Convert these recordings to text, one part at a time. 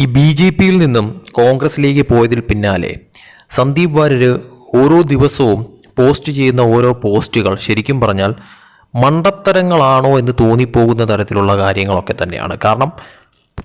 ഈ B J പിയിൽ നിന്നും കോൺഗ്രസിലേക്ക് പോയതിൽ പിന്നാലെ സന്ദീപ് വാര്യർ ഓരോ ദിവസവും പോസ്റ്റ് ചെയ്യുന്ന ഓരോ പോസ്റ്റുകൾ ശരിക്കും പറഞ്ഞാൽ മണ്ടത്തരങ്ങളാണോ എന്ന് തോന്നിപ്പോകുന്ന തരത്തിലുള്ള കാര്യങ്ങളൊക്കെ തന്നെയാണ്. കാരണം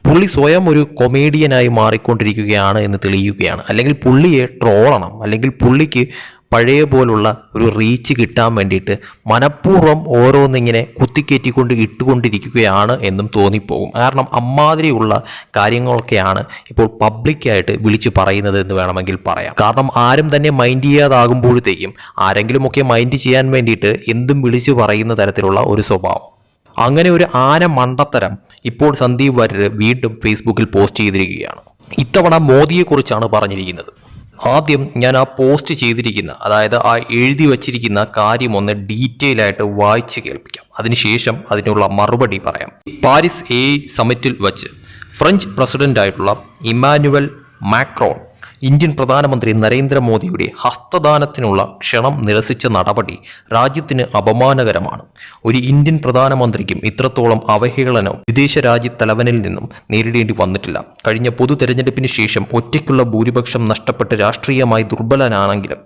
പുള്ളി സ്വയം ഒരു കൊമേഡിയനായി മാറിക്കൊണ്ടിരിക്കുകയാണ് എന്ന് തെളിയുകയാണ്. അല്ലെങ്കിൽ പുള്ളിയെ ട്രോളണം. അല്ലെങ്കിൽ പുള്ളിക്ക് പഴയ പോലുള്ള ഒരു റീച്ച് കിട്ടാൻ വേണ്ടിയിട്ട് മനഃപൂർവം ഓരോന്നിങ്ങനെ കുത്തിക്കയറ്റിക്കൊണ്ട് ഇട്ടുകൊണ്ടിരിക്കുകയാണ് എന്നും തോന്നിപ്പോകും. കാരണം അമ്മാതിരിയുള്ള കാര്യങ്ങളൊക്കെയാണ് ഇപ്പോൾ പബ്ലിക്കായിട്ട് വിളിച്ചു പറയുന്നത് എന്ന് വേണമെങ്കിൽ പറയാം. കാരണം ആരും തന്നെ മൈൻഡ് ചെയ്യാതാകുമ്പോഴത്തേക്കും ആരെങ്കിലുമൊക്കെ മൈൻഡ് ചെയ്യാൻ വേണ്ടിയിട്ട് എന്തും വിളിച്ചു പറയുന്ന തരത്തിലുള്ള ഒരു സ്വഭാവം. അങ്ങനെ ഒരു ആന മണ്ടത്തരം ഇപ്പോൾ സന്ദീപ് വാര്യർ വീണ്ടും ഫേസ്ബുക്കിൽ പോസ്റ്റ് ചെയ്തിരിക്കുകയാണ്. ഇത്തവണ മോദിയെക്കുറിച്ചാണ് പറഞ്ഞിരിക്കുന്നത്. ആദ്യം ഞാൻ ആ പോസ്റ്റ് ചെയ്തിരിക്കുന്ന അതായത് ആ എഴുതി വച്ചിരിക്കുന്ന കാര്യം ഒന്ന് ഡീറ്റെയിൽ ആയിട്ട് വായിച്ച് കേൾപ്പിക്കാം. അതിനുശേഷം അതിനുള്ള മറുപടി പറയാം. പാരീസ് എ സമിറ്റിൽ വച്ച് ഫ്രഞ്ച് പ്രസിഡന്റായിട്ടുള്ള ഇമാനുവൽ മാക്രോൺ ഇന്ത്യൻ പ്രധാനമന്ത്രി നരേന്ദ്രമോദിയുടെ ഹസ്തദാനത്തിനുള്ള ക്ഷണം നിരസിച്ച നടപടി രാജ്യത്തിന് അപമാനകരമാണ്. ഒരു ഇന്ത്യൻ പ്രധാനമന്ത്രിക്കും ഇത്രത്തോളം അവഹേളനം വിദേശ രാജ്യത്തലവനിൽ നിന്നും നേരിടേണ്ടി വന്നിട്ടില്ല. കഴിഞ്ഞ പൊതു തെരഞ്ഞെടുപ്പിന് ശേഷം ഒറ്റയ്ക്കുള്ള ഭൂരിപക്ഷം നഷ്ടപ്പെട്ട് രാഷ്ട്രീയമായി ദുർബലനാണെങ്കിലും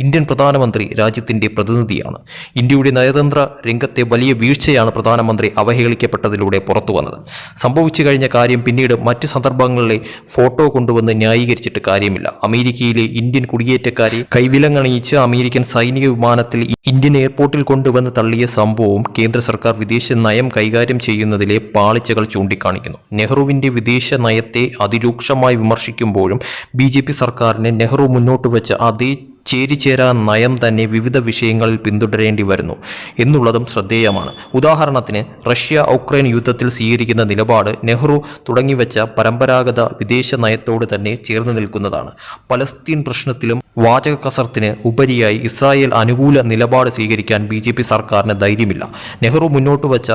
ഇന്ത്യൻ പ്രധാനമന്ത്രി രാജ്യത്തിന്റെ പ്രതിനിധിയാണ്. ഇന്ത്യയുടെ നയതന്ത്ര രംഗത്തെ വലിയ വീഴ്ചയാണ് പ്രധാനമന്ത്രി അവഹേളിക്കപ്പെട്ടതിലൂടെ പുറത്തു വന്നത്. സംഭവിച്ചു കഴിഞ്ഞ കാര്യം പിന്നീട് മറ്റു സന്ദർഭങ്ങളിലെ ഫോട്ടോ കൊണ്ടുവന്ന് ന്യായീകരിച്ചിട്ട് കാര്യമില്ല. അമേരിക്കയിലെ ഇന്ത്യൻ കുടിയേറ്റക്കാരെ കൈവിലങ്ങണിയിച്ച് അമേരിക്കൻ സൈനിക വിമാനത്തിൽ ഇന്ത്യൻ എയർപോർട്ടിൽ കൊണ്ടുവന്ന് തള്ളിയ സംഭവം കേന്ദ്ര സർക്കാർ വിദേശ നയം കൈകാര്യം ചെയ്യുന്നതിലെ പാളിച്ചകൾ ചൂണ്ടിക്കാണിക്കുന്നു. നെഹ്റുവിന്റെ വിദേശ നയത്തെ അതിരൂക്ഷമായി വിമർശിക്കുമ്പോഴും ബി സർക്കാരിനെ നെഹ്റു മുന്നോട്ട് വെച്ച അതേ ചേരിചേരാ നയം തന്നെ വിവിധ വിഷയങ്ങളിൽ പിന്തുടരേണ്ടി വരുന്നു എന്നുള്ളതും ശ്രദ്ധേയമാണ്. ഉദാഹരണത്തിന് റഷ്യ ഉക്രൈൻ യുദ്ധത്തിൽ സ്വീകരിക്കുന്ന നിലപാട് നെഹ്റു തുടങ്ങിവെച്ച പരമ്പരാഗത വിദേശ നയത്തോട് തന്നെ ചേർന്ന് നിൽക്കുന്നതാണ്. പലസ്തീൻ പ്രശ്നത്തിലും വാചക കസർത്തിന് ഉപരിയായി ഇസ്രായേൽ അനുകൂല നിലപാട് സ്വീകരിക്കാൻ ബി ജെ പി സർക്കാരിന് ധൈര്യമില്ല. നെഹ്റു മുന്നോട്ട് വച്ച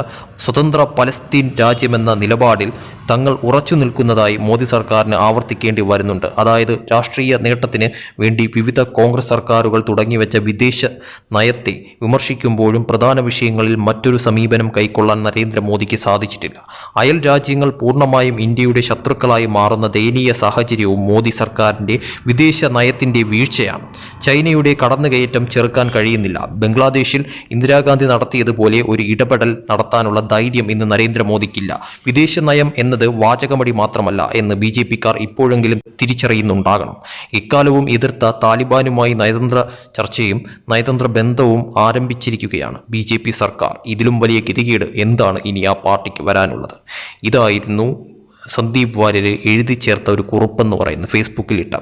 സ്വതന്ത്ര പലസ്തീൻ രാജ്യമെന്ന നിലപാടിൽ തങ്ങൾ ഉറച്ചു നിൽക്കുന്നതായി മോദി സർക്കാരിന് ആവർത്തിക്കേണ്ടി വരുന്നുണ്ട്. അതായത് രാഷ്ട്രീയ നേട്ടത്തിന് വേണ്ടി വിവിധ കോൺഗ്രസ് സർക്കാരുകൾ തുടങ്ങിവെച്ച വിദേശ നയത്തെ വിമർശിക്കുമ്പോഴും പ്രധാന വിഷയങ്ങളിൽ മറ്റൊരു സമീപനം കൈക്കൊള്ളാൻ നരേന്ദ്രമോദിക്ക് സാധിച്ചിട്ടില്ല. അയൽ രാജ്യങ്ങൾ പൂർണമായും ഇന്ത്യയുടെ ശത്രുക്കളായി മാറുന്ന ദയനീയ സാഹചര്യവും മോദി സർക്കാരിന്റെ വിദേശ നയത്തിന്റെ വീഴ്ചയാണ്. ചൈനയുടെ കടന്നുകയറ്റം ചെറുക്കാൻ കഴിയുന്നില്ല. ബംഗ്ലാദേശിൽ ഇന്ദിരാഗാന്ധി നടത്തിയതുപോലെ ഒരു ഇടപെടൽ നടത്താനുള്ള ധൈര്യം ഇന്ന് നരേന്ദ്രമോദിക്കില്ല. വിദേശ നയം എന്നത് വാചകമടി മാത്രമല്ല എന്ന് ബി ജെ പിക്കാർ ഇപ്പോഴെങ്കിലും തിരിച്ചറിയുന്നുണ്ടാകണം. ഇക്കാലവും എതിർത്ത താലിബാനുമായി നയതന്ത്ര ചർച്ചയും നയതന്ത്ര ബന്ധവും ആരംഭിച്ചിരിക്കുകയാണ് ബി ജെ പി സർക്കാർ. ഇതിലും വലിയ ഗതികേട് എന്താണ് ഇനി ആ പാർട്ടിക്ക് വരാനുള്ളത്? ഇതായിരുന്നു സന്ദീപ് വാര്യർ എഴുതി ചേർത്ത ഒരു കുറിപ്പെന്ന് പറയുന്നു ഫേസ്ബുക്കിലിട്ട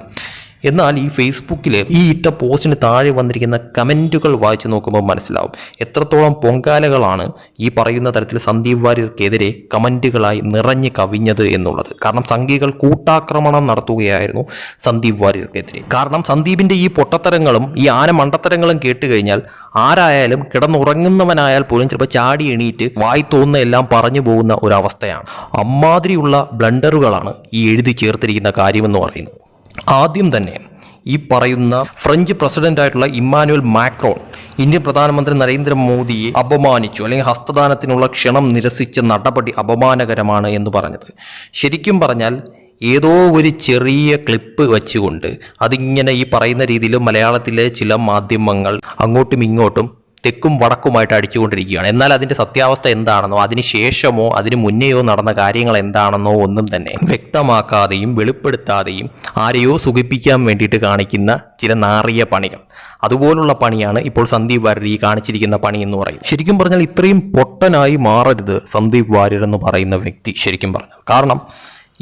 എന്നാൽ ഈ ഫേസ്ബുക്കിൽ ഈ ഇട്ട പോസ്റ്റിന് താഴെ വന്നിരിക്കുന്ന കമന്റുകൾ വായിച്ചു നോക്കുമ്പോൾ മനസ്സിലാവും. എത്രത്തോളം പൊങ്കാലകളാണ് ഈ പറയുന്ന തരത്തിൽ സന്ദീപ് വാര്യർക്കെതിരെ കമന്റുകളായി നിറഞ്ഞു കവിഞ്ഞത് എന്നുള്ളത്. കാരണം സംഘികൾ കൂട്ടാക്രമണം നടത്തുകയായിരുന്നു സന്ദീപ് വാര്യർക്കെതിരെ. കാരണം സന്ദീപിന്റെ ഈ പൊട്ടത്തരങ്ങളും ഈ ആന മണ്ടത്തരങ്ങളും കേട്ട് കഴിഞ്ഞാൽ ആരായാലും കിടന്നുറങ്ങുന്നവനായാൽ പോലും ചിലപ്പോൾ ചാടി എണീറ്റ് വായി തോന്നുന്ന എല്ലാം പറഞ്ഞു പോകുന്ന ഒരവസ്ഥയാണ്. അമ്മാതിരിയുള്ള ബ്ലണ്ടറുകളാണ് ഈ എഴുതി ചേർത്തിരിക്കുന്ന കാര്യമെന്ന് പറയുന്നത്. ആദ്യം തന്നെ ഈ പറയുന്ന ഫ്രഞ്ച് പ്രസിഡന്റായിട്ടുള്ള ഇമ്മാനുവൽ മാക്രോൺ ഇന്ത്യൻ പ്രധാനമന്ത്രി നരേന്ദ്രമോദിയെ അപമാനിച്ചു അല്ലെങ്കിൽ ഹസ്തദാനത്തിനുള്ള ക്ഷണം നിരസിച്ച നടപടി അപമാനകരമാണ് എന്ന് പറഞ്ഞത്. ശരിക്കും പറഞ്ഞാൽ ഏതോ ഒരു ചെറിയ ക്ലിപ്പ് വെച്ചുകൊണ്ട് അതിങ്ങനെ ഈ പറയുന്ന രീതിയിൽ മലയാളത്തിലെ ചില മാധ്യമങ്ങൾ അങ്ങോട്ടും ഇങ്ങോട്ടും തെക്കും വടക്കുമായിട്ട് അടിച്ചുകൊണ്ടിരിക്കുകയാണ്. എന്നാൽ അതിന്റെ സത്യാവസ്ഥ എന്താണെന്നോ അതിന് ശേഷമോ അതിന് മുന്നെയോ നടന്ന കാര്യങ്ങൾ എന്താണെന്നോ ഒന്നും തന്നെ വ്യക്തമാക്കാതെയും വെളിപ്പെടുത്താതെയും ആരെയോ സുഖിപ്പിക്കാൻ വേണ്ടിയിട്ട് കാണിക്കുന്ന ചില നാറിയ പണികൾ. അതുപോലുള്ള പണിയാണ് ഇപ്പോൾ സന്ദീപ് വാര്യർ ഈ കാണിച്ചിരിക്കുന്ന പണി എന്ന് പറയുന്നത്. ശരിക്കും പറഞ്ഞാൽ ഇത്രയും പൊട്ടനായി മാറരുത് സന്ദീപ് വാര്യർ എന്ന് പറയുന്ന വ്യക്തി ശരിക്കും പറഞ്ഞാൽ. കാരണം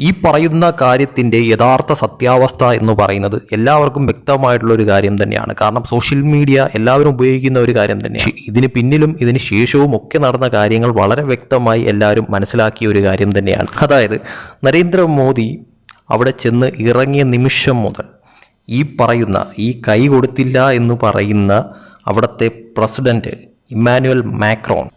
ഈ പറയുന്ന കാര്യത്തിന്റെ യഥാർത്ഥ സത്യാവസ്ഥ എന്ന് പറയുന്നത് എല്ലാവർക്കും വ്യക്തമായിട്ടുള്ള ഒരു കാര്യം തന്നെയാണ്. കാരണം സോഷ്യൽ മീഡിയ എല്ലാവരും ഉപയോഗിക്കുന്ന ഒരു കാര്യം തന്നെയാണ്. ഇതിന് പിന്നിലും ഇതിന് ശേഷവും ഒക്കെ നടന്ന കാര്യങ്ങൾ വളരെ വ്യക്തമായി എല്ലാവരും മനസ്സിലാക്കിയ ഒരു കാര്യം തന്നെയാണ്. അതായത് നരേന്ദ്രമോദി അവിടെ ചെന്ന് ഇറങ്ങിയ നിമിഷം മുതൽ ഈ പറയുന്ന ഈ കൈ കൊടുത്തില്ല എന്ന് പറയുന്ന അവിടുത്തെ പ്രസിഡന്റ് ഇമ്മാനുവൽ മാക്രോൺ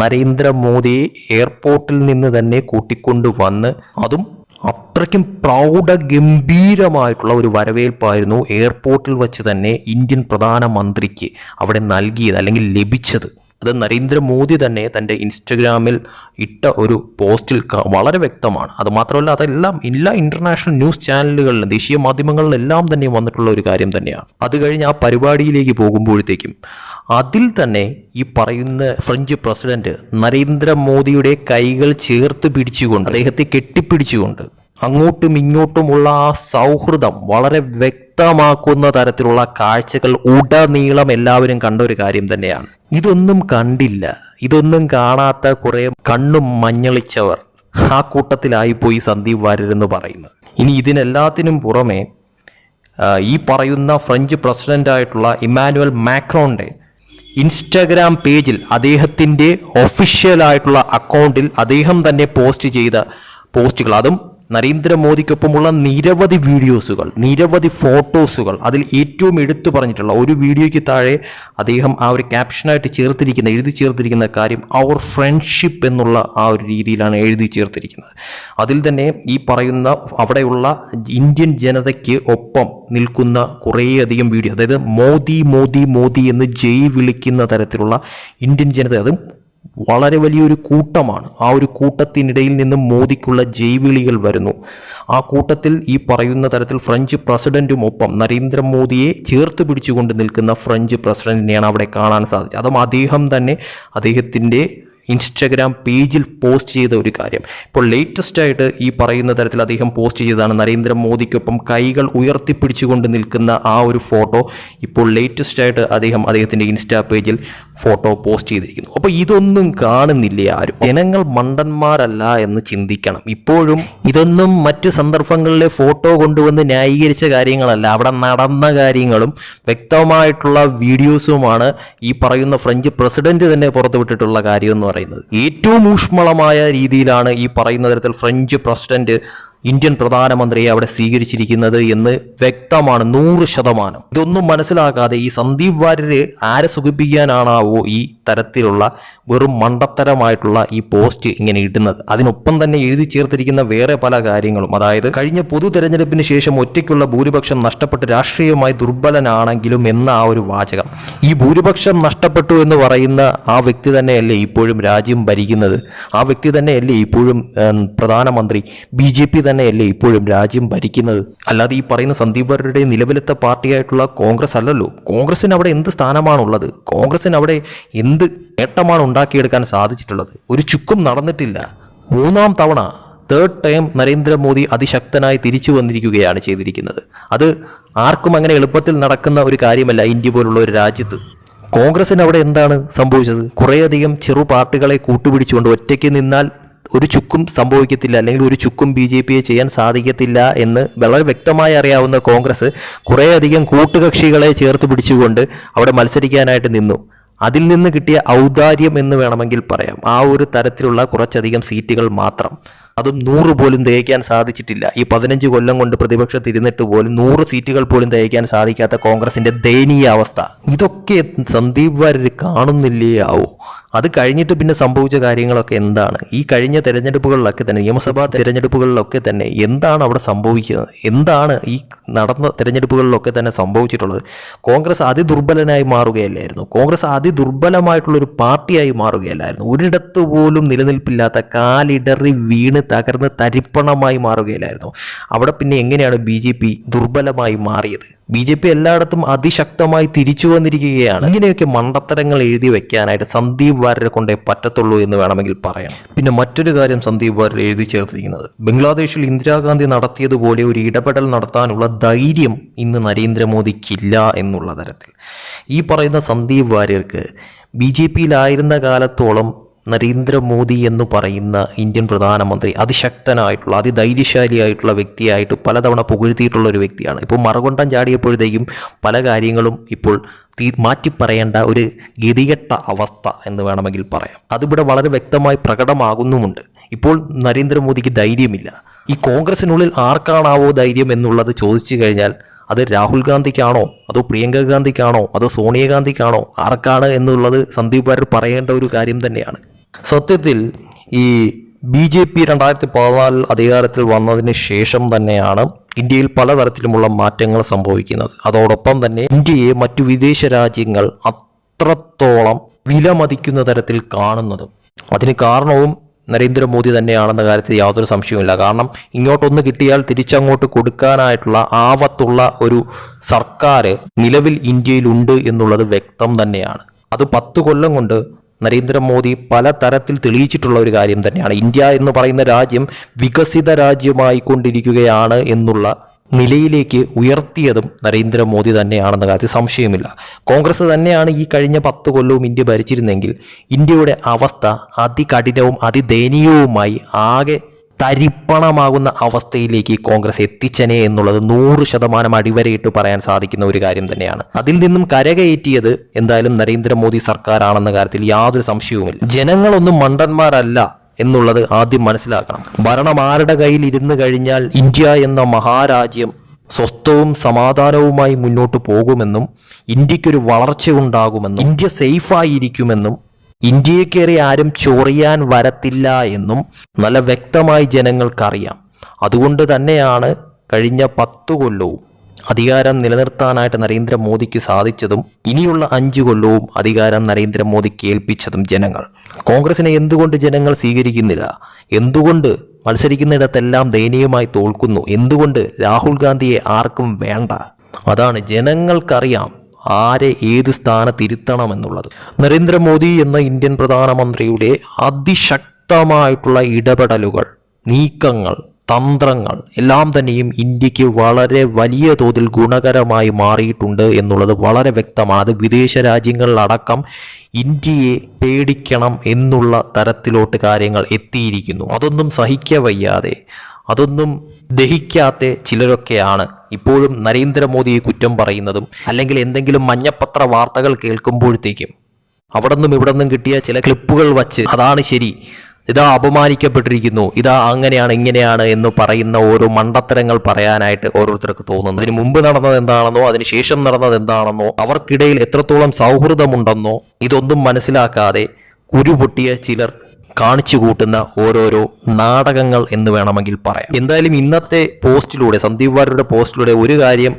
നരേന്ദ്രമോദിയെ എയർപോർട്ടിൽ നിന്ന് തന്നെ കൂട്ടിക്കൊണ്ടു വന്ന് അതും അത്രയ്ക്കും പ്രൗഢ ഗംഭീരമായിട്ടുള്ള ഒരു വരവേൽപ്പായിരുന്നു എയർപോർട്ടിൽ വെച്ച് തന്നെ ഇന്ത്യൻ പ്രധാനമന്ത്രിക്ക് അവിടെ നൽകിയത് അല്ലെങ്കിൽ ലഭിച്ചത്. അത് നരേന്ദ്രമോദി തന്നെ തന്റെ ഇൻസ്റ്റഗ്രാമിൽ ഇട്ട ഒരു പോസ്റ്റിൽ വളരെ വ്യക്തമാണ്. അതുമാത്രമല്ല അതെല്ലാം എല്ലാ ഇന്റർനാഷണൽ ന്യൂസ് ചാനലുകളിലും ദേശീയ മാധ്യമങ്ങളിലെല്ലാം തന്നെ വന്നിട്ടുള്ള ഒരു കാര്യം തന്നെയാണ്. അത് കഴിഞ്ഞ് ആ പരിപാടിയിലേക്ക് പോകുമ്പോഴത്തേക്കും അതിൽ തന്നെ ഈ പറയുന്ന ഫ്രഞ്ച് പ്രസിഡന്റ് നരേന്ദ്രമോദിയുടെ കൈകൾ ചേർത്ത് പിടിച്ചുകൊണ്ട് അദ്ദേഹത്തെ കെട്ടിപ്പിടിച്ചുകൊണ്ട് അങ്ങോട്ടും ഇങ്ങോട്ടുമുള്ള ആ സൗഹൃദം വളരെ വ്യക്തമാക്കുന്ന തരത്തിലുള്ള കാഴ്ചകൾ ഉടനീളം എല്ലാവരും കണ്ട ഒരു കാര്യം തന്നെയാണ്. ഇതൊന്നും കണ്ടില്ല. ഇതൊന്നും കാണാത്ത കുറെ കണ്ണും മഞ്ഞളിച്ചവർ ആ കൂട്ടത്തിലായി പോയി സന്ദീപ് വാര്യർ എന്ന് പറയുന്നത്. ഇനി ഇതിനെല്ലാത്തിനും പുറമെ ഈ പറയുന്ന ഫ്രഞ്ച് പ്രസിഡന്റ് ആയിട്ടുള്ള ഇമ്മാനുവൽ മാക്രോന്റെ ഇൻസ്റ്റാഗ്രാം പേജിൽ അദ്ദേഹത്തിന്റെ ഒഫീഷ്യലായിട്ടുള്ള അക്കൗണ്ടിൽ അദ്ദേഹം തന്നെ പോസ്റ്റ് ചെയ്ത പോസ്റ്റുകൾ. അതും നരേന്ദ്രമോദിക്കൊപ്പമുള്ള നിരവധി വീഡിയോസുകൾ നിരവധി ഫോട്ടോസുകൾ അതിൽ ഏറ്റവും എടുത്തു പറഞ്ഞിട്ടുള്ള ഒരു വീഡിയോയ്ക്ക് താഴെ അദ്ദേഹം ആ ഒരു ക്യാപ്ഷനായിട്ട് ചേർത്തിരിക്കുന്ന എഴുതി ചേർത്തിരിക്കുന്ന കാര്യം അവർ ഫ്രണ്ട്ഷിപ്പ് എന്നുള്ള ആ ഒരു രീതിയിലാണ് എഴുതി ചേർത്തിരിക്കുന്നത്. അതിൽ തന്നെ ഈ പറയുന്ന അവിടെയുള്ള ഇന്ത്യൻ ജനതയ്ക്ക് ഒപ്പം നിൽക്കുന്ന കുറേയധികം വീഡിയോ അതായത് മോദി മോദി മോദി എന്ന് ജയ് വിളിക്കുന്ന തരത്തിലുള്ള ഇന്ത്യൻ ജനത അതും വളരെ വലിയൊരു കൂട്ടമാണ്. ആ ഒരു കൂട്ടത്തിനിടയിൽ നിന്ന് മോദിക്കുള്ള ജൈവിളികൾ വരുന്നു. ആ കൂട്ടത്തിൽ ഈ പറയുന്ന തരത്തിൽ ഫ്രഞ്ച് പ്രസിഡന്റുമൊപ്പം നരേന്ദ്രമോദിയെ ചേർത്ത് പിടിച്ചുകൊണ്ട് നിൽക്കുന്ന ഫ്രഞ്ച് പ്രസിഡന്റിനെയാണ് അവിടെ കാണാൻ സാധിച്ചത്. അതും അദ്ദേഹം തന്നെ അദ്ദേഹത്തിന്റെ ഇൻസ്റ്റഗ്രാം പേജിൽ പോസ്റ്റ് ചെയ്ത ഒരു കാര്യം. ഇപ്പോൾ ലേറ്റസ്റ്റ് ആയിട്ട് ഈ പറയുന്ന തരത്തിൽ അദ്ദേഹം പോസ്റ്റ് ചെയ്തതാണ് നരേന്ദ്രമോദിക്കൊപ്പം കൈകൾ ഉയർത്തിപ്പിടിച്ചുകൊണ്ട് നിൽക്കുന്ന ആ ഒരു ഫോട്ടോ. ഇപ്പോൾ ലേറ്റസ്റ്റ് ആയിട്ട് അദ്ദേഹം അദ്ദേഹത്തിന്റെ ഇൻസ്റ്റാ പേജിൽ ഫോട്ടോ പോസ്റ്റ് ചെയ്തിരിക്കുന്നു. അപ്പോൾ ഇതൊന്നും കാണുന്നില്ല ആരും? ജനങ്ങൾ മണ്ടന്മാരല്ല എന്ന് ചിന്തിക്കണം. ഇപ്പോഴും ഇതൊന്നും മറ്റു സന്ദർഭങ്ങളിലെ ഫോട്ടോ കൊണ്ടുവന്ന് ന്യായീകരിച്ച കാര്യങ്ങളല്ല. അവിടെ നടന്ന കാര്യങ്ങളും വ്യക്തമായിട്ടുള്ള വീഡിയോസുമാണ് ഈ പറയുന്ന ഫ്രഞ്ച് പ്രസിഡന്റ് തന്നെ പുറത്തുവിട്ടിട്ടുള്ള കാര്യം എന്ന് പറയുന്നത്. ഏറ്റവും ഊഷ്മളമായ രീതിയിലാണ് ഈ പറയുന്ന തരത്തിൽ ഫ്രഞ്ച് പ്രസിഡന്റ് ഇന്ത്യൻ പ്രധാനമന്ത്രിയെ അവിടെ സ്വീകരിച്ചിരിക്കുന്നത് എന്ന് വ്യക്തമാണ് നൂറ് ശതമാനം. ഇതൊന്നും മനസ്സിലാക്കാതെ ഈ സന്ദീപ് വാര്യര് ആരെ സുഖിപ്പിക്കാനാണാവോ ഈ തരത്തിലുള്ള വെറും മണ്ടത്തരമായിട്ടുള്ള ഈ പോസ്റ്റ് ഇങ്ങനെ ഇടുന്നത്. അതിനൊപ്പം തന്നെ എഴുതി ചേർത്തിരിക്കുന്ന വേറെ പല കാര്യങ്ങളും. അതായത് കഴിഞ്ഞ പൊതു തെരഞ്ഞെടുപ്പിന് ശേഷം ഒറ്റയ്ക്കുള്ള ഭൂരിപക്ഷം നഷ്ടപ്പെട്ട് രാഷ്ട്രീയമായി ദുർബലനാണെങ്കിലും എന്ന ആ ഒരു വാചകം. ഈ ഭൂരിപക്ഷം നഷ്ടപ്പെട്ടു എന്ന് പറയുന്ന ആ വ്യക്തി തന്നെയല്ലേ ഇപ്പോഴും രാജ്യം ഭരിക്കുന്നത്? ആ വ്യക്തി തന്നെയല്ലേ ഇപ്പോഴും പ്രധാനമന്ത്രി ബി ജെ പി തന്നെയല്ലേ ഇപ്പോഴും രാജ്യം ഭരിക്കുന്നത്? അല്ലാതെ ഈ പറയുന്ന സന്ദീപ് വാര്യരുടെ നിലവിലത്തെ പാർട്ടിയായിട്ടുള്ള കോൺഗ്രസ് അല്ലല്ലോ. കോൺഗ്രസിന് അവിടെ എന്ത് സ്ഥാനമാണുള്ളത്? കോൺഗ്രസിന് അവിടെ എന്ത് നേട്ടമാണ് ഉണ്ടാക്കിയെടുക്കാൻ സാധിച്ചിട്ടുള്ളത്. ഒരു ചുക്കും നടന്നിട്ടില്ല. മൂന്നാം തവണ തേർഡ് ടൈം നരേന്ദ്രമോദി അതിശക്തനായി തിരിച്ചു വന്നിരിക്കുകയാണ് ചെയ്തിരിക്കുന്നത്. അത് ആർക്കും അങ്ങനെ എളുപ്പത്തിൽ നടക്കുന്ന ഒരു കാര്യമല്ല ഇന്ത്യ പോലുള്ള ഒരു രാജ്യത്ത്. കോൺഗ്രസിന് അവിടെ എന്താണ് സംഭവിച്ചത്? കുറേയധികം ചെറു പാർട്ടികളെ കൂട്ടുപിടിച്ചുകൊണ്ട് ഒറ്റയ്ക്ക് നിന്നാൽ ഒരു ചുക്കും സംഭവിക്കത്തില്ല അല്ലെങ്കിൽ ഒരു ചുക്കും ബി ജെ പിയെ ചെയ്യാൻ സാധിക്കത്തില്ല എന്ന് വളരെ വ്യക്തമായി അറിയാവുന്ന കോൺഗ്രസ് കുറേയധികം കൂട്ടുകക്ഷികളെ ചേർത്ത് പിടിച്ചുകൊണ്ട് അവിടെ മത്സരിക്കാനായിട്ട് നിന്നു. അതിൽ നിന്ന് കിട്ടിയ ഔദാര്യം എന്ന് വേണമെങ്കിൽ പറയാം. ആ ഒരു തരത്തിലുള്ള കുറച്ചധികം സീറ്റുകൾ മാത്രം. അതും നൂറ് പോലും തികയ്ക്കാൻ സാധിച്ചിട്ടില്ല. ഈ പതിനഞ്ച് കൊല്ലം കൊണ്ട് പ്രതിപക്ഷത്തിരുന്നിട്ട് പോലും നൂറ് സീറ്റുകൾ പോലും തികയ്ക്കാൻ സാധിക്കാത്ത കോൺഗ്രസിന്റെ ദയനീയ അവസ്ഥ. ഇതൊക്കെ സന്ദീപ് വാര്യർ കാണുന്നില്ലേ ആവോ? അത് കഴിഞ്ഞിട്ട് പിന്നെ സംഭവിച്ച കാര്യങ്ങളൊക്കെ എന്താണ്? ഈ കഴിഞ്ഞ തെരഞ്ഞെടുപ്പുകളിലൊക്കെ തന്നെ നിയമസഭാ തെരഞ്ഞെടുപ്പുകളിലൊക്കെ തന്നെ എന്താണ് അവിടെ സംഭവിക്കുന്നത്? എന്താണ് ഈ നടന്ന തെരഞ്ഞെടുപ്പുകളിലൊക്കെ തന്നെ സംഭവിച്ചിട്ടുള്ളത്? കോൺഗ്രസ് അതിദുർബലനായി മാറുകയല്ലായിരുന്നു. കോൺഗ്രസ് അതിദുർബലമായിട്ടുള്ള ഒരു പാർട്ടിയായി മാറുകയല്ലായിരുന്നു. ഒരിടത്ത് പോലും നിലനിൽപ്പില്ലാത്ത കാലിടറി വീണ് തകർന്ന് തരിപ്പണമായി മാറുകയല്ലായിരുന്നു. അവിടെ പിന്നെ എങ്ങനെയാണ് ബി ദുർബലമായി മാറിയത്? ബി ജെ പി എല്ലായിടത്തും അതിശക്തമായി തിരിച്ചു വന്നിരിക്കുകയാണ്. ഇങ്ങനെയൊക്കെ മണ്ടത്തരങ്ങൾ എഴുതി വെക്കാനായിട്ട് സന്ദീപ് വാര്യരെ കൊണ്ടേ പറ്റത്തുള്ളൂ എന്ന് വേണമെങ്കിൽ പറയാം. പിന്നെ മറ്റൊരു കാര്യം സന്ദീപ് വാര്യർ എഴുതി ചേർത്തിരിക്കുന്നത്. ബംഗ്ലാദേശിൽ ഇന്ദിരാഗാന്ധി നടത്തിയതുപോലെ ഒരു ഇടപെടൽ നടത്താനുള്ള ധൈര്യം ഇന്ന് നരേന്ദ്രമോദിക്കില്ല എന്നുള്ള തരത്തിൽ. ഈ പറയുന്ന സന്ദീപ് വാര്യർക്ക് ബി ജെ പിയിലായിരുന്ന കാലത്തോളം നരേന്ദ്രമോദി എന്ന് പറയുന്ന ഇന്ത്യൻ പ്രധാനമന്ത്രി അതിശക്തനായിട്ടുള്ള അതിധൈര്യശാലിയായിട്ടുള്ള വ്യക്തിയായിട്ട് പലതവണ പുകഴ്ത്തിയിട്ടുള്ള ഒരു വ്യക്തിയാണ്. ഇപ്പോൾ മറുകൊണ്ടം ചാടിയപ്പോഴത്തേക്കും പല കാര്യങ്ങളും ഇപ്പോൾ തീ മാറ്റിപ്പറയേണ്ട ഒരു ഗതികെട്ട അവസ്ഥ എന്ന് വേണമെങ്കിൽ പറയാം. അതിവിടെ വളരെ വ്യക്തമായി പ്രകടമാകുന്നുമുണ്ട്. ഇപ്പോൾ നരേന്ദ്രമോദിക്ക് ധൈര്യമില്ല. ഈ കോൺഗ്രസിനുള്ളിൽ ആർക്കാണാവോ ധൈര്യം എന്നുള്ളത് ചോദിച്ചു കഴിഞ്ഞാൽ അത് രാഹുൽ ഗാന്ധിക്കാണോ അതോ പ്രിയങ്ക ഗാന്ധിക്കാണോ അതോ സോണിയാഗാന്ധിക്കാണോ ആർക്കാണ് എന്നുള്ളത് സന്ദീപ് വാര്യർ പറയേണ്ട ഒരു കാര്യം തന്നെയാണ്. സത്യത്തിൽ ഈ ബി ജെ പി രണ്ടായിരത്തി പതിനാലിൽ അധികാരത്തിൽ വന്നതിന് ശേഷം തന്നെയാണ് ഇന്ത്യയിൽ പലതരത്തിലുമുള്ള മാറ്റങ്ങൾ സംഭവിക്കുന്നത്. അതോടൊപ്പം തന്നെ ഇന്ത്യയെ മറ്റു വിദേശ രാജ്യങ്ങൾ അത്രത്തോളം വിലമതിക്കുന്ന തരത്തിൽ കാണുന്നത്. അതിന് കാരണവും നരേന്ദ്രമോദി തന്നെയാണെന്ന കാര്യത്തിൽ യാതൊരു സംശയവുമില്ല. കാരണം ഇങ്ങോട്ടൊന്ന് കിട്ടിയാൽ തിരിച്ചങ്ങോട്ട് കൊടുക്കാനായിട്ടുള്ള ആവത്തുള്ള ഒരു സർക്കാർ നിലവിൽ ഇന്ത്യയിലുണ്ട് എന്നുള്ളത് വ്യക്തം തന്നെയാണ്. അത് പത്ത് കൊല്ലം കൊണ്ട് നരേന്ദ്രമോദി പല തരത്തിൽ തെളിയിച്ചിട്ടുള്ള ഒരു കാര്യം തന്നെയാണ്. ഇന്ത്യ എന്ന് പറയുന്ന രാജ്യം വികസിത രാജ്യമായി കൊണ്ടിരിക്കുകയാണ് എന്നുള്ള നിലയിലേക്ക് ഉയർത്തിയതും നരേന്ദ്രമോദി തന്നെയാണെന്ന കാര്യത്തിൽ സംശയമില്ല. കോൺഗ്രസ് തന്നെയാണ് ഈ കഴിഞ്ഞ പത്ത് കൊല്ലവും ഇന്ത്യ ഭരിച്ചിരുന്നെങ്കിൽ ഇന്ത്യയുടെ അവസ്ഥ അതികഠിനവും അതിദയനീയവുമായി ആകെ തരിപ്പണമാകുന്ന അവസ്ഥയിലേക്ക് കോൺഗ്രസ് എത്തിച്ചനെ എന്നുള്ളത് നൂറ് ശതമാനം അടിവരയിട്ട് പറയാൻ സാധിക്കുന്ന ഒരു കാര്യം തന്നെയാണ്. അതിൽ നിന്നും കരകയറ്റിയത് എന്തായാലും നരേന്ദ്രമോദി സർക്കാരാണെന്ന കാര്യത്തിൽ യാതൊരു സംശയവുമില്ല. ജനങ്ങളൊന്നും മണ്ടന്മാരല്ല എന്നുള്ളത് ആദ്യം മനസ്സിലാക്കണം. ഭരണം ആരുടെ കയ്യിൽ ഇരുന്ന് കഴിഞ്ഞാൽ ഇന്ത്യ എന്ന മഹാരാജ്യം സ്വസ്ഥവും സമാധാനവുമായി മുന്നോട്ട് പോകുമെന്നും ഇന്ത്യക്കൊരു വളർച്ച ഉണ്ടാകുമെന്നും ഇന്ത്യ സേഫായിരിക്കുമെന്നും ഇന്ത്യയെ കയറി ആരും ചൊറിയാൻ വരത്തില്ല എന്നും നല്ല വ്യക്തമായി ജനങ്ങൾക്കറിയാം. അതുകൊണ്ട് തന്നെയാണ് കഴിഞ്ഞ പത്തു കൊല്ലവും അധികാരം നിലനിർത്താനായിട്ട് നരേന്ദ്രമോദിക്ക് സാധിച്ചതും ഇനിയുള്ള അഞ്ചു കൊല്ലവും അധികാരം നരേന്ദ്രമോദിക്ക് ഏൽപ്പിച്ചതും ജനങ്ങൾ. കോൺഗ്രസിനെ എന്തുകൊണ്ട് ജനങ്ങൾ സ്വീകരിക്കുന്നില്ല? എന്തുകൊണ്ട് മത്സരിക്കുന്നിടത്തെല്ലാം ദയനീയമായി തോൽക്കുന്നു? എന്തുകൊണ്ട് രാഹുൽ ഗാന്ധിയെ ആർക്കും വേണ്ട? അതാണ് ജനങ്ങൾക്കറിയാം ആരെ ഏത് സ്ഥാനത്തിരുത്തണമെന്നുള്ളത്. നരേന്ദ്രമോദി എന്ന ഇന്ത്യൻ പ്രധാനമന്ത്രിയുടെ അതിശക്തമായിട്ടുള്ള ഇടപെടലുകൾ നീക്കങ്ങൾ തന്ത്രങ്ങൾ എല്ലാം തന്നെയും ഇന്ത്യയ്ക്ക് വളരെ വലിയ തോതിൽ ഗുണകരമായി മാറിയിട്ടുണ്ട് എന്നുള്ളത് വളരെ വ്യക്തമാണ്. അത് വിദേശ രാജ്യങ്ങളിലടക്കം ഇന്ത്യയെ പേടിക്കണം എന്നുള്ള തരത്തിലോട്ട് കാര്യങ്ങൾ എത്തിയിരിക്കുന്നു. അതൊന്നും സഹിക്ക വയ്യാതെ അതൊന്നും ദഹിക്കാത്ത ചിലരൊക്കെയാണ്. ഇപ്പോഴും നരേന്ദ്രമോദിയെ കുറ്റം പറയുന്നതും അല്ലെങ്കിൽ എന്തെങ്കിലും മഞ്ഞപ്പത്ര വാർത്തകൾ കേൾക്കുമ്പോഴത്തേക്കും അവിടെ നിന്നും ഇവിടെ നിന്നും കിട്ടിയ ചില ക്ലിപ്പുകൾ വച്ച് അതാണ് ശരി. ഇതാ അപമാനിക്കപ്പെട്ടിരിക്കുന്നു. ഇതാ അങ്ങനെയാണ് ഇങ്ങനെയാണ് എന്ന് പറയുന്ന ഓരോ മണ്ടത്തരങ്ങൾ പറയാനായിട്ട് ഓരോരുത്തർക്ക് തോന്നുന്നു. അതിന് മുമ്പ് നടന്നത് എന്താണെന്നോ അതിനുശേഷം നടന്നത് എന്താണെന്നോ അവർക്കിടയിൽ എത്രത്തോളം സൗഹൃദമുണ്ടെന്നോ ഇതൊന്നും മനസ്സിലാക്കാതെ കുരുപൊട്ടിയ ചിലർ കാണിച്ചു കൂട്ടുന്ന ഓരോരോ നാടകങ്ങൾ എന്ന് വേണമെങ്കിൽ പറയാം. എന്തായാലും ഇന്നത്തെ പോസ്റ്റിലൂടെ സന്ദീപ് വാര്യരുടെ പോസ്റ്റിലൂടെ ഒരു കാര്യം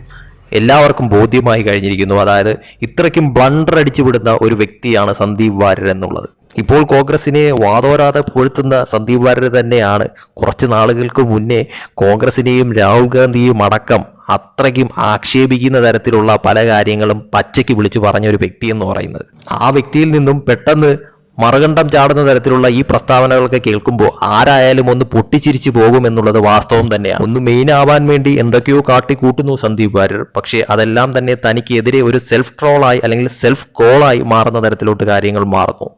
എല്ലാവർക്കും ബോധ്യമായി കഴിഞ്ഞിരിക്കുന്നു. അതായത് ഇത്രയ്ക്കും ബ്ലണ്ടർ അടിച്ചുവിടുന്ന ഒരു വ്യക്തിയാണ് സന്ദീപ് വാര്യർ എന്നുള്ളത്. ഇപ്പോൾ കോൺഗ്രസിനെ വാതോരാതെ പുഴുത്തുന്ന സന്ദീപ് വാര്യർ തന്നെയാണ് കുറച്ച് നാളുകൾക്ക് മുന്നേ കോൺഗ്രസിനെയും രാഹുൽ ഗാന്ധിയും അടക്കം അത്രയ്ക്കും ആക്ഷേപിക്കുന്ന തരത്തിലുള്ള പല കാര്യങ്ങളും പച്ചയ്ക്ക് വിളിച്ചു പറഞ്ഞ ഒരു വ്യക്തി എന്ന് പറയുന്നത്. ആ വ്യക്തിയിൽ നിന്നും പെട്ടെന്ന് മറുകണ്ഠം ചാടുന്ന തരത്തിലുള്ള ഈ പ്രസ്താവനകളൊക്കെ കേൾക്കുമ്പോൾ ആരായാലും ഒന്ന് പൊട്ടിച്ചിരിച്ചു പോകുമെന്നുള്ളത് വാസ്തവം തന്നെയാണ്. ഒന്ന് മെയിൻ ആവാൻ വേണ്ടി എന്തൊക്കെയോ കാട്ടിക്കൂട്ടുന്നു സന്ദീപ് വാര്യർ. പക്ഷേ അതെല്ലാം തന്നെ തനിക്കെതിരെ ഒരു സെൽഫ് ട്രോളായി അല്ലെങ്കിൽ സെൽഫ് കോളായി മാറുന്ന തരത്തിലോട്ട് കാര്യങ്ങൾ മാറുന്നു.